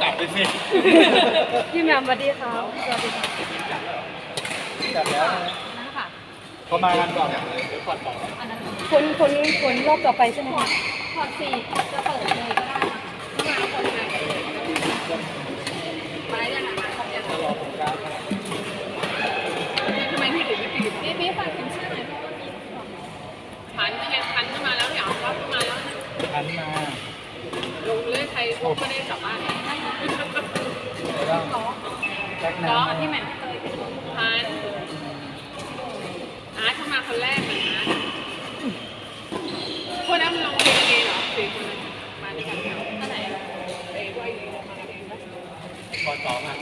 กลับไปสิพี่แหม่มสวัสดีครับสวัสดีครับกลับแล้วนะนั่นค่ะเขามากันก่อนเดี๋ยวก่อนต่ออันนั้นคนคนคนรอบต่อไปใช่ไหมคะพอสี่จะเปิดเลยก็ได้นะคะถ้ามาคนงานไปยังไงมาครบยังรอผมครับทำไมพี่ถึงไม่ปิดพี่พี่ฝากถึงชื่อหน่อยเพราะว่ามีของพันแค่พันขึ้นมาแล้วเนี่ยเอารับขึ้นมาแล้วทันมา ลงเรื่อยใครพบก็ได้กลับบ้านแล้วล้อแจ็คล้อน้ำที่แหม่มเคยเป็นพันอาร์ตเข้ามาคนแรกเลยนะคนนั้นมันลงเองเองเหรอสี่คนนั้นมาด้วยกันเหรออันไหนเอ้ด้วยเองมากันเองปะก่อนต่อมา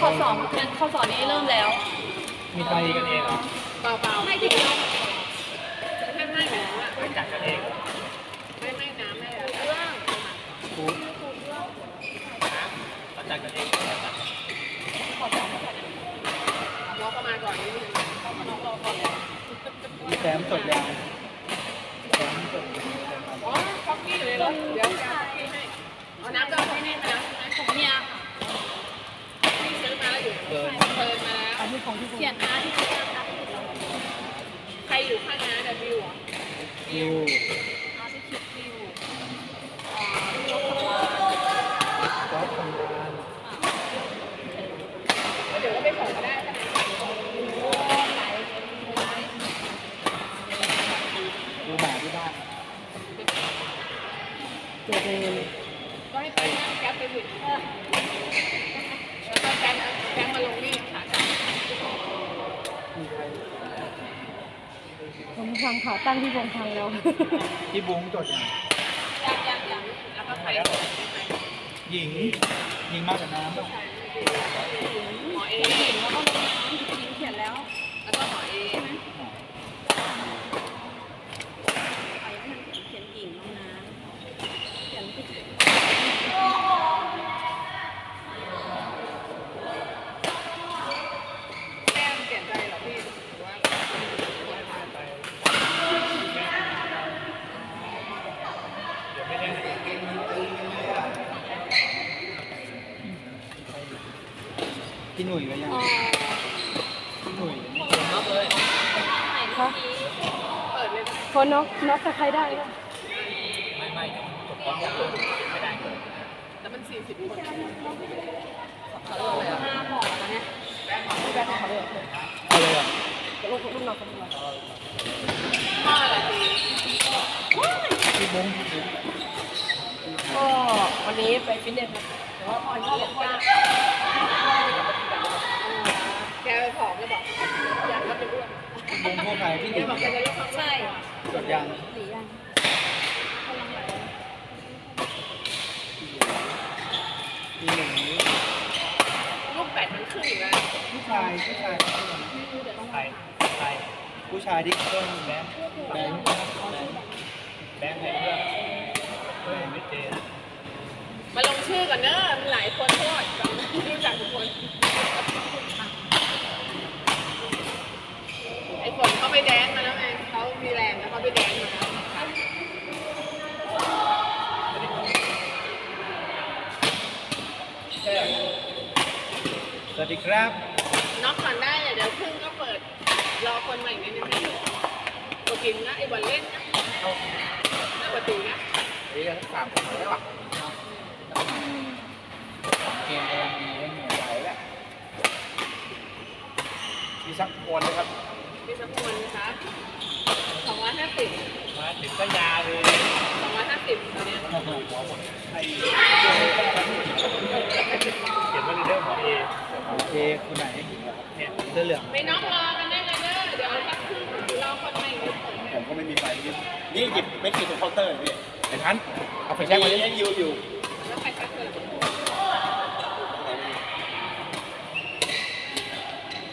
ข้อสองข้อสองนี้เริ่มแล้ว มีไปกันเองเหรอเปล่าๆให้ที่เราไม่ไม่แบบนั้นอะไปจัดกันเอง ไม่ไม่น้ำไม่อะไรเรื่อง ครูเขาจัดกันเอง ข้อสอง น้องเข้ามาก่อนนิดนึง เข้า มีแซมสดยางแซมสดอ๋อคอฟฟี่อยู่ในรถเดี๋ยวจะเอาคอฟฟี่ให้เอาน้ำก็เอาให้แน่มาแล้วใช่ไหมของเมียค่ะพี่ซื้อมาแล้วอยู่เดินเปิดมาแล้วอันนี้ของที่เขียนอาที่เขียนอาร์ที่เราใครอยู่ข้างน้าดับบิวอะคิว อาร์ที่คิดวิว ก็ทำงาน เดี๋ยวก็ไปส่งก็ได้ใช่ไหม ดูหมาที่บ้าน เจอเลย ก็ให้ไปนั่งแก๊ปไปถึงแล้วก็แก๊ปแก๊ปมาลงนี่ขากลับ มีใคร ผมพังขา ตั้งที่วงพังแล้ว พี่บุ้งจดยังยังยังยังแล้วก็ใครหญิงหญิงมากกว่าน้ำป่ะหมอเอเห็นแล้วก็ลงน้ำยิงเขียนแล้ว แล้วก็หมอเอ ไอ้มันเขียนหญิงลงน้ำเขียนผิด แก้มเปลี่ยนใจเหรอพี่หรือว่า พี่หนุ่ยไปยัง อ๋อ พี่หนุ่ย คะ เปิดเลย คนน็อกน็อกกับใครได้ก็ไม่ไม่ผมก็ไม่ได้แล้วมันสี่สิบคนห้าห่อเนี่ยแบงค์ขอเขาเลยอาเลยอะลูกลูกน้องคนนี้พ่ออะไรดีพี่บงก็วันนี้ไปฟิตเนสครับแต่ว่าอ่อนก็บอกว่าแกไปผอมแล้วบอกอยากรับเป็นอ้วน พี่บุ้งพวกใครพี่หนุ่ยบอกแกจะลดความอ้วนใช่จดยังหรือยังพี่หนุ่ยลูกแปดมันขึ้นอยู่แล้วผู้ชายผู้ชายไม่รู้เดี๋ยวต้องใครใครผู้ชายที่เครื่องแบงค์แบงค์แบงค์แบงค์ไหนเพื่อนไม่เจนมาลงชื่อก่อนเนอะมันหลายคนโทษรู้จักทุกคน ไอ้ฝน เขาไปแดนมาแล้วไงเขามีแรงแล้วเขาไปแดนมาแล้วสวัสดีครับน็อกก่อนได้เลยเดี๋ยวครึ่งก็เปิด รอคนใหม่นิดนึงนะตัวกินนะไอ้บอลเล่นนะน่าปกตินะเฮ้ยสามคนได้ปะเกมยังมีให้เหนื่อยไหวแล้วมีสักคนเลยครับ สักคนนะครับสองร้อยห้าสิบมาถึงก็ยาเลยสองร้อยห้าสิบตอนเนี้ยโอ้โหหัวหมดไอ้เขียนว่าเรื่องของเอโอเคคนไหนเนี่ยเสื้อเหลืองไม่น็อกรอกันได้เลยเด้อเดี๋ยวสักครึ่งรอคนใหม่นิดผมก็ไม่มีไฟนี่นี่หยิบไม่กี่ตรงเคาน์เตอร์พี่ไอ้ทันเอาไปแช่ไว้ยังอยู่อยู่แล้วใครชักเลย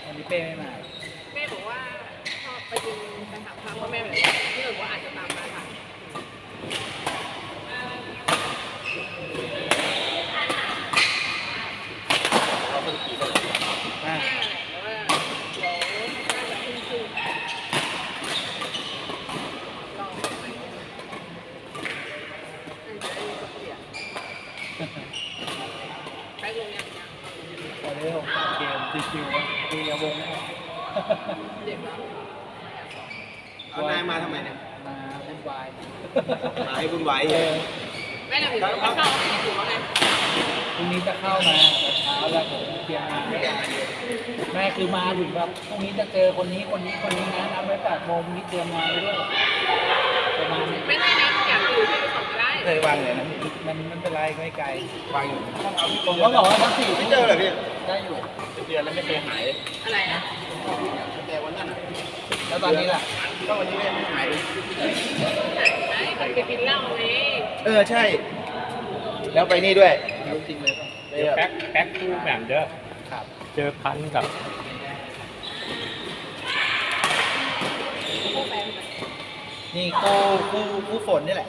วันนี้เป้ไม่มา แม่บอกว่าชอบไปกินไปถามพระพ่อแม่แบบนี้พี่หนูว่าอาจจะตามมาค่ะ เราเป็นกี่คน อ่า แม่แหละแต่ว่าเดี๋ยวน่าจะขึ้นชื่อลองไปน่าจะได้ยินเสียง ชิวๆนะคุยกับวงนะครับ เด็กแล้ว เอานายมาทำไมเนี่ย มาวุ่นวาย มาให้วุ่นวาย เออ แม่เราถึงเข้าเข้าถึงว่าไง พรุ่ง นี้จะเข้ามาแต่เช้าแล้วผมเตรียมงานไม่ได้แม่คือมาถึงแบบพรุ่งนี้จะเจอคนนี้คนนี้คนนี้นะนัดไว้แปดโมงพรุ่งนี้เตรียมงานไปด้วยประมาณนี้ไม่ได้นะอย่างอื่นที่ไปส่งก็ได้เคยวางเลยนะมันมันเป็นไรไม่ไกลวางอยู่ผมก็บอกว่าทั้งสี่ไม่เจอเหรอพี่ได้อยู่เป็นเดือนแล้วไม่เคยหายอะไรนะแต่วันนั้นอะแล้วตอนนี้ล่ะก็วันนี้ไม่หายเลยไหนไปไปกินเหล้าไงเออใช่ แล้วไปนี่ด้วยรู้จริงเลยป่ะ เดี๋ยวแป๊กแพ็คคู่แหม่มเด้อครับ เจอพันกับ นี่คู่คู่คู่ฝนนี่แหละ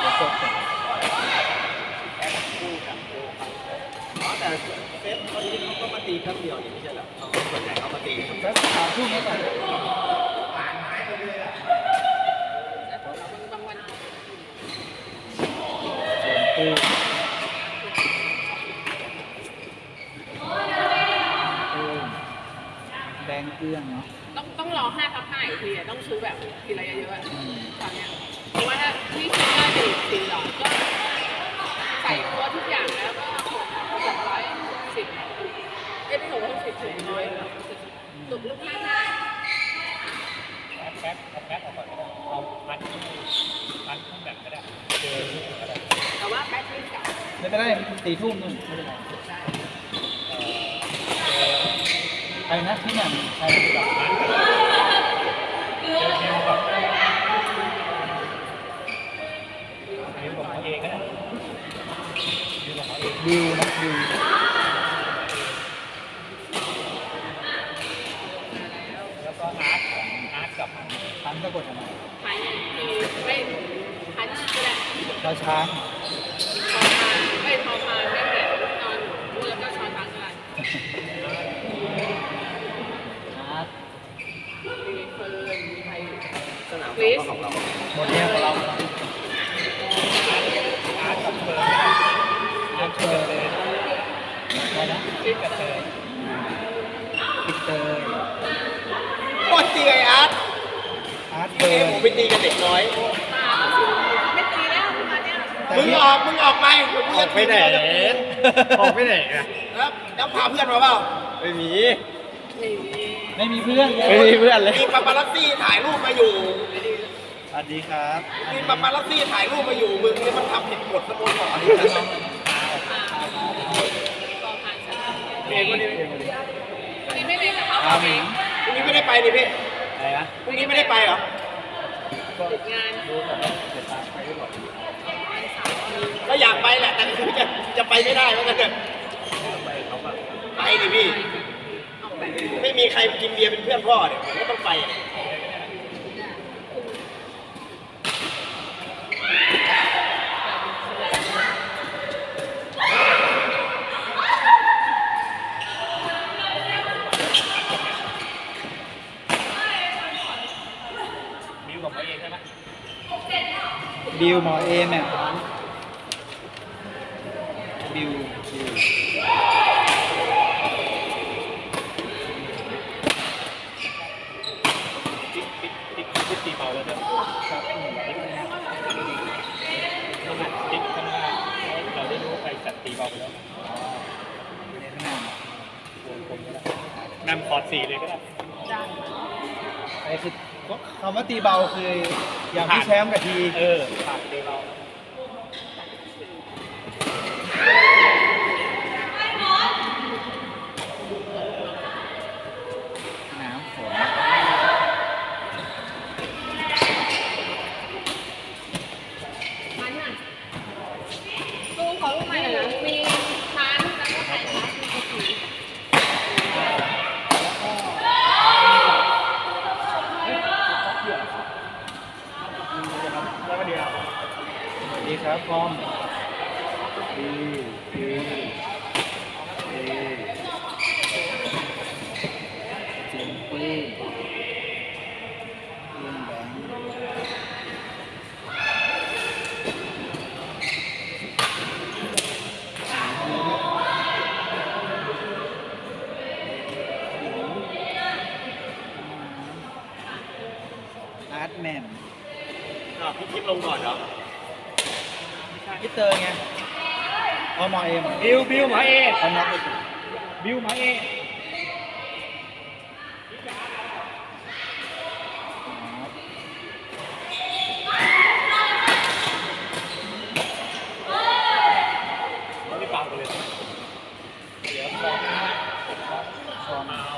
เดี๋ยวจบก่อนแต่เซฟเขาที่เขาก็มาตีแป๊บเดียวนี่ไม่ใช่เหรอเขาส่วนใหญ่เขามาตี แล้วถามช่วงนี้ก่อน บางวัน ส่วนคู่คู่ แดงเกลี้ยงเนาะต้องต้องรอห้าทับห้าอีกทีอะต้องซื้อแบบทีละเยอะๆอะตอนเนี้ยเพราะว่าถ้าที่ซื้อได้สี่สี่หลอดก็ใส่ตัวทุกอย่างแล้วก็หกร้อยสิบเอ้ยไม่หกร้อยสิบถึงร้อยตุกลูกห้าห้าแพ็คเอาแพ็คออกก่อนก็ได้เอาพันพันคู่แหม่มก็ได้เจอคู่ก็ได้ แต่ว่าแพ็คที่กับ ไม่เป็นไรสี่ทุ่มนู่นไม่เป็นไรใครนะที่หนังใครกับเจอคิวกับคิวของเขาเองก็ได้คิวของเขาเองดิวนะดิวแล้วก็อาร์ตอาร์ตกับพันก็กดทำไมพันทีไม่พันก็ได้เราช้างพอพานไม่พอพานไม่เห็นนอนแล้วก็ช้อนตังกันอาร์ตมีเฟิร์นมีใครสนามคริสของเราหมดเนี่ยของเราอาร์ตกับเฟิร์นอาร์ตเตอร์เลยใครนะคริสกับเธอพิกเตอร์โคตรตีไออาร์ตอาร์ตเตเอ้อร์ผมไปตีกับเด็กน้อย ไม่ตีแล้วประ มาณเนี้ยมึงออก มึงออกไปเดี๋ยวกูจะทีมเดียวกับกูออกไปไหนอะแล้วแล้วพาเพื่อนมาเปล่าไม่มีนี่ไม่มีเพื่อนไม่มีเพื่อนเลย มีปาปารัสซี่ถ่ายรูปมาอยู่ สวัสดีครับมีปาปารัสซี่ถ่ายรูปมาอยู่ มึงนี่มันทำผิดกฎสโมสรนี่นะพอพานใช่เองคนนี้วันนี้ไม่ได้กับเขาอาเอหมิงงพรุ่งนี้ไม่ได้ไปนี่พี่อะไรนะพรุ่งนี้ไม่ได้ไปเหรอ ติดงาน รู้ก่อนว่าเดี๋ยวตามไปด้วยก่อนวันเสาร์มี ก็อยากไปแหละ แต่คือจะจะไปไม่ได้เพราะงั้นเถอะไปดิพี่ ไม่มีใครกินเบียร์เป็นเพื่อนพ่อเนี่ยผมก็ต้องไปบิวขอเอใช่ไหมบิวหมอเอแม่ร้านบิวบิว ติ๊กติ๊กติ๊กติ๊กตีเบาแล้วเนี่ย ครับอืม ต้องหันติ๊กข้างหน้าเราได้รู้ว่าใครจัดตีเบาไปแล้ว เรียนข้างหน้าว งกลมก็ได้ นำคอร์ดสี่เลยก็ได้ไอ้คือคำว่าตีเบาคืออย่างพี่แชมป์กับที เออผ่านตีเบา น้ำฝน มันน่ะตู้เขาลูกใหม่เหรอมีพานแล้วก็ใส่พานมีกระสี แล้วก็เดียว สวัสดีครับพร้อม ดีดี มาเอ็มบิวบิวหมาเอ เอาน็อกไปสิ บิวหมาเอไม่เปล่ากันเลยเดี๋ยวฟองนะฟองเอา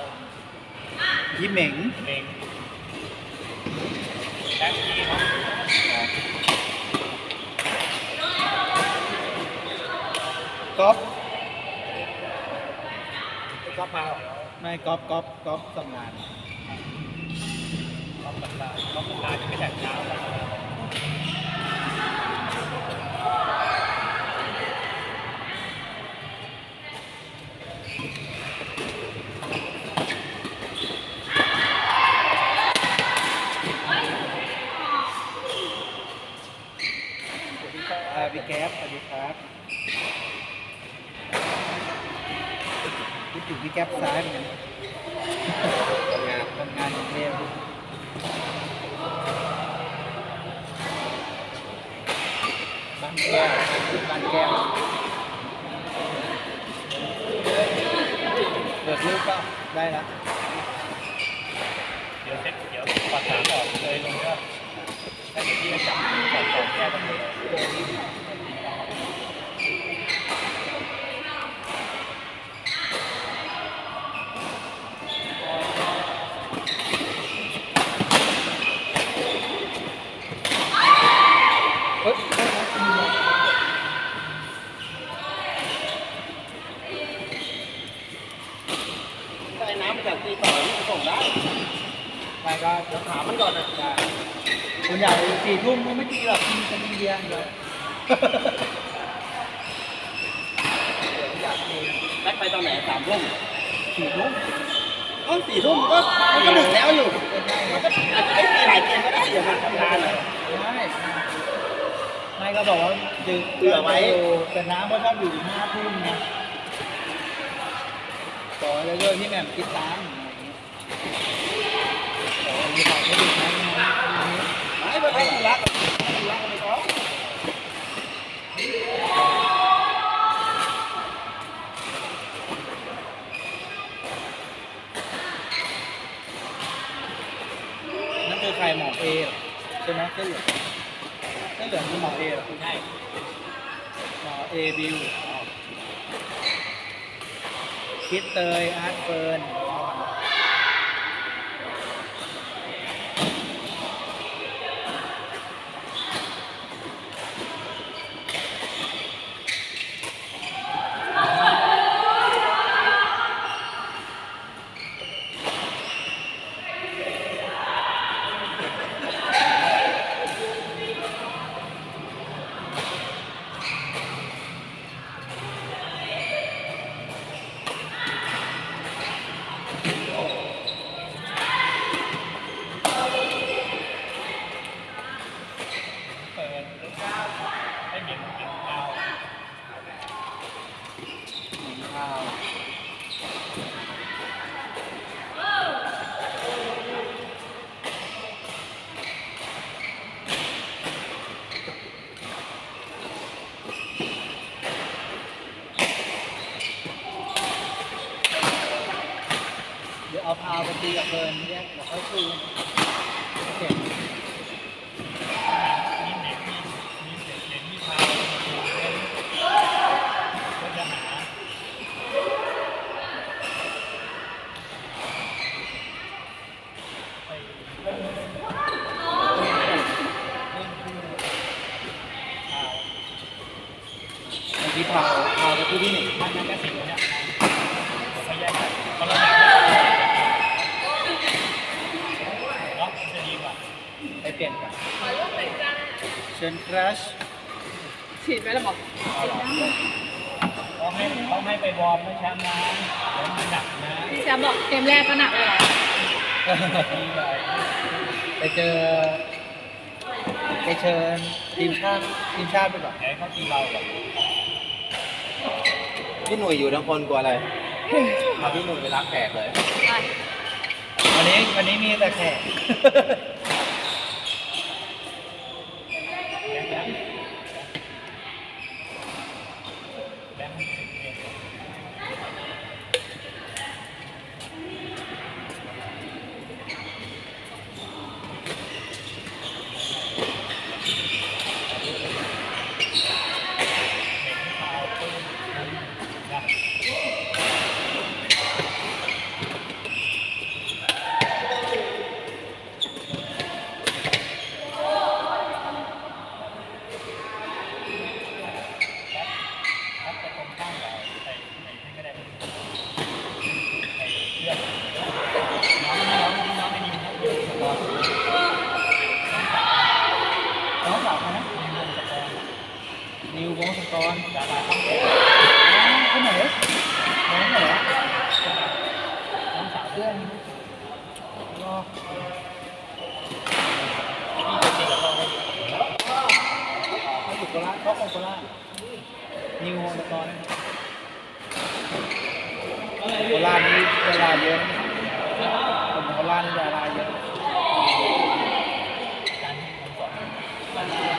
ยี่เหม่ง เองแบ็คกี้ครับ ก๊อฟ ก็มาหรอ ไม่ ก๊อปก๊อปก๊อปสำนานก๊อปตำนานก๊อปตำนานจะไม่แตกเช้าแล้ว อ่าพี่แก๊ปสวัสดีครับ คิดถึงพี่แก๊ปซ้ายเหมือนกันทำงานทำงานกรุงเทพบ้านแก้วบ้านแก้วเปิดรูปก็ได้ละเดี๋ยวเซ็ตเดี๋ยวปัดสามออกเลยลงก็ให้พี่จับจับสองแก้กันเลย ถ้าไอ้น้ำจากตีต่อนี่ส่งได้ไปก็เดี๋ยวถามมันก่อนนะได้ส่วนใหญ่สี่ทุ่มก็ไม่ตีหรอกกินกันเดียวเดียวอยากตีแบ็คไปตอนไหนสามทุ่มสี่ทุ่มเอ้าสี่ทุ่มก็มันก็ดึกแล้วอยู่มันก็อาจจะได้ตีหลายเกมก็ได้เดี๋ยวมันทำงานอะไม่ไม่ก็บอกว่าดึกเผื่อไว้แต่น้ำก็ชอบอยู่ถึงห้าทุ่มไงต่ อแล้วก็ที่แหม่มคิดตังค์อะไรอย่างเงี้ยแต่วันนี้ขอไม่ดึกนะนะวันนี้ไม่ไปไปธุระกับธุระกับไปก่อนนั่นคือใครหมอเอเหรอใช่ไหมเสื้อเหลืองเสื้อเหลืองคือหมอเอเหรอใช่หมอเอบิว คิดเตยอาร์ตเฟิร์นเดี๋ยวเอาพาวไปตีกับเฟิร์นแยกเดี๋ยวค่อยคุยกันโอเค มีเหน็กมีมีเหน็กเหน็กมีพาวก็จะหาไป เมื่อกี้พาวพาวไปที่ที่หนึ่ง มันก็สิ่งนี้ไม่แยกกันคนละแบบเนาะจะดีกว่า ไปเปลี่ยนกัน ขอรูปหน่อยจ้า เชิญครัช ฉีดไปแล้วบอก เขาให้เขาให้ไปวอร์มไม่ช้านะเดี๋ยวมันหนักนะ พี่แซมบอกเกมแรกก็หนักเลยเหรอ ดีเลย ไปเจอ ไปเชิญทีมชาติทีมชาติไปก่อนไหนเขาตีเราแบบพี่หนุ่ยอยู่ทั้งคนกลัวอะไรเอาพี่หนุ่ยไปรับแขกเลย วันนี้วันนี้มีแต่แขก นิ ววงศกราราต้องเขึ้นไหนน้องเหรอน้องสาวเพื่อนรอพี่จริงๆแล้วก็ไม่เขาอยู่โคราชเขาของโคราชนิววงศกรโคราชนี่เวลาเยอะคนโคราชนี่เวลาเยอะ การที่ผมสอน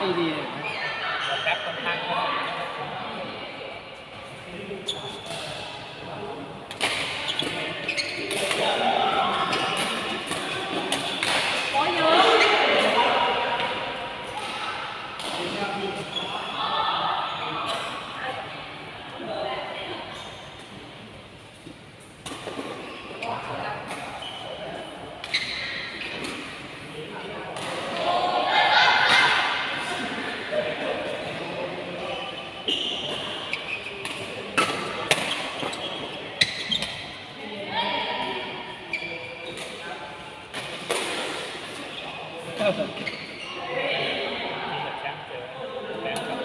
ตีดีเลย แป๊บค่อนข้างก็ โอ้ยเยอะ ที่กับแชมป์เจอแชมป์กับ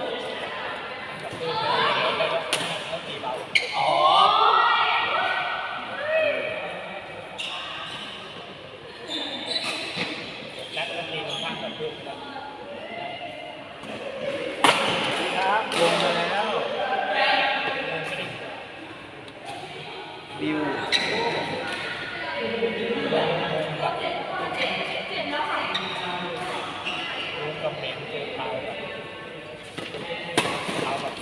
กับเพื่อนเดี๋ยวแล้วก็เขาตีเบาอ๋อแจ็คก็ตีค่อนข้างกับเพื่อนแล้ว ครับลงมาแล้วบิว รู้กำเนิดเจอเท้าแบบเท้าแบบ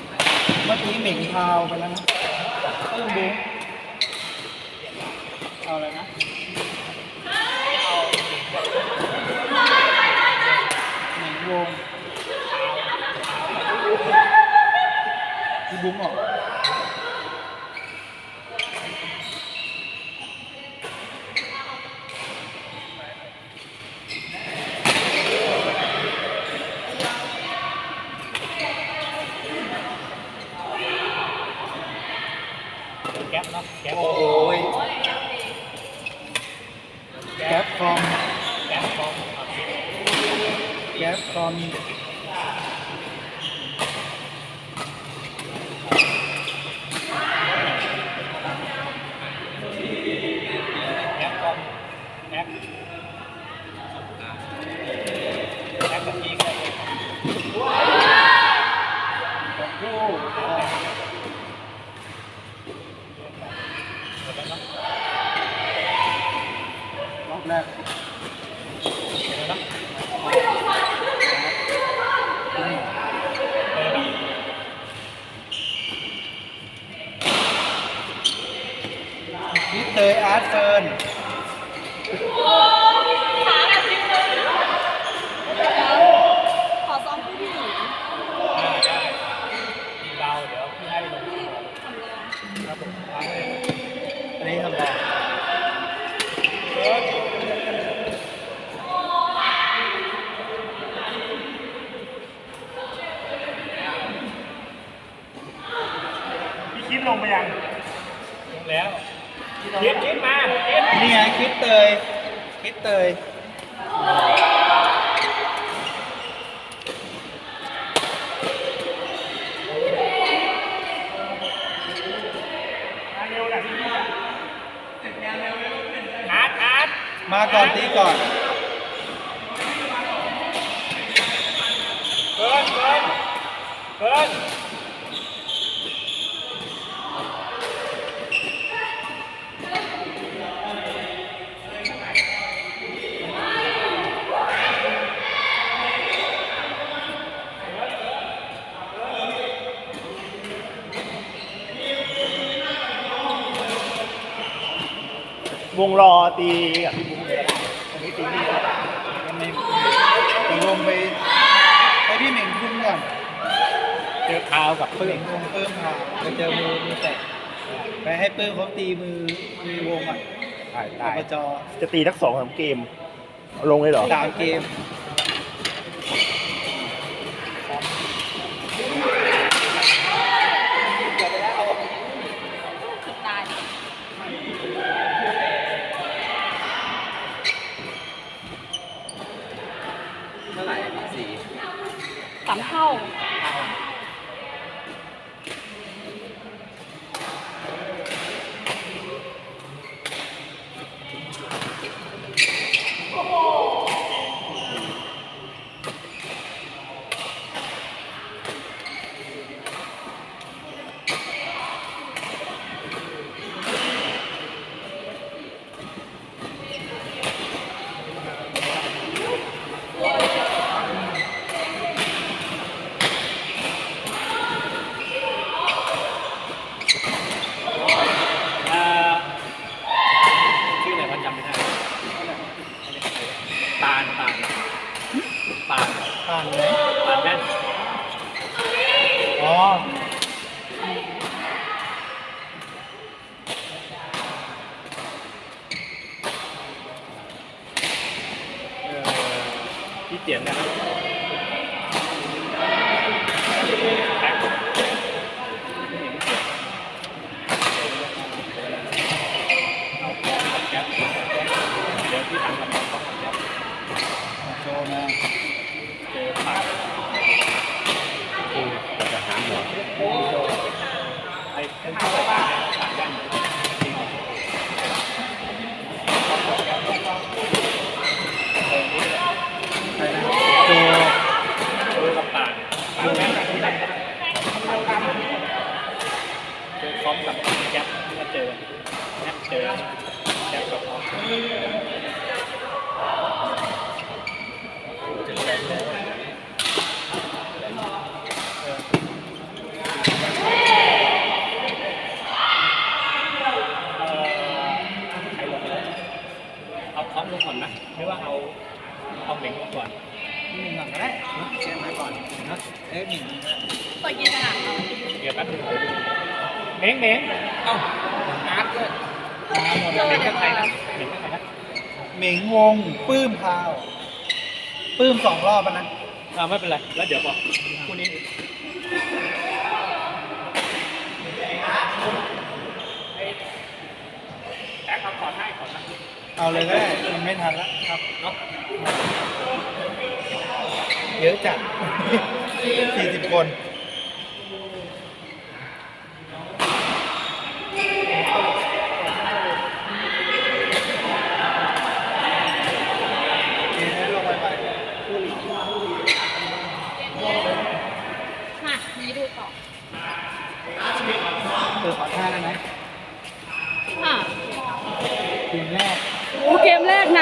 เมื่อ ก่งพาวไปแล้วนะเพิ่มบุ้งเอาอะไรนะเหม่งวงพี่บุ้งออก แก๊ปเนาะแก๊ป โอ้ยแก๊ปคอม แก๊ปฟอม แก๊ปคอม แก๊ปฟอม แก๊ปแก๊ปกับพี่ก็เลย กับคู่ออก หมดแล้วเนาะ รอบแรก หมดแล้วเนาะเออ พี่เตยอาร์ตเฟิร์น ขอซ้อมคู่พี่หนูนะ ได้ได้ตีเบาเดี๋ยวพี่ให้ลง ทำเลย ครับผมอันนี้ทำต่อ พี่คิดลงไปยังลงแล้วคิดคิดมาคิด นี่ไงคิดเตยคิด เตย อาร์ตอาร์ต มาก่อนตีก่อน เกินเกินเกิน วงรอตีกับพี่บุ้งตอนนี้ตีนี่ยังไม่เดี๋ยวลงไปไปพี่เหม่งคุณก่อนเจอเท้ากับเพิ่เพื่อมนวงเพิ่มพาไปเจอมือมือแตะไปให้เพิ่มเขาตีมือมือวงอะตายตายจอจะตีทักสองสามเกมเอาลงเลยเหรอสามเกม สามเท่า ลื้มพาวปลื้มสองรอบอันนั้นอ่าไม่เป็นไร แล้วเดี๋ยวบอกคู่นี้แอ๊กขอให้ขอให้เอาเลยก็ได้มันไม่ทันแล้วครับเนาะเยอะจัด40 คน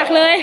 หนักเลย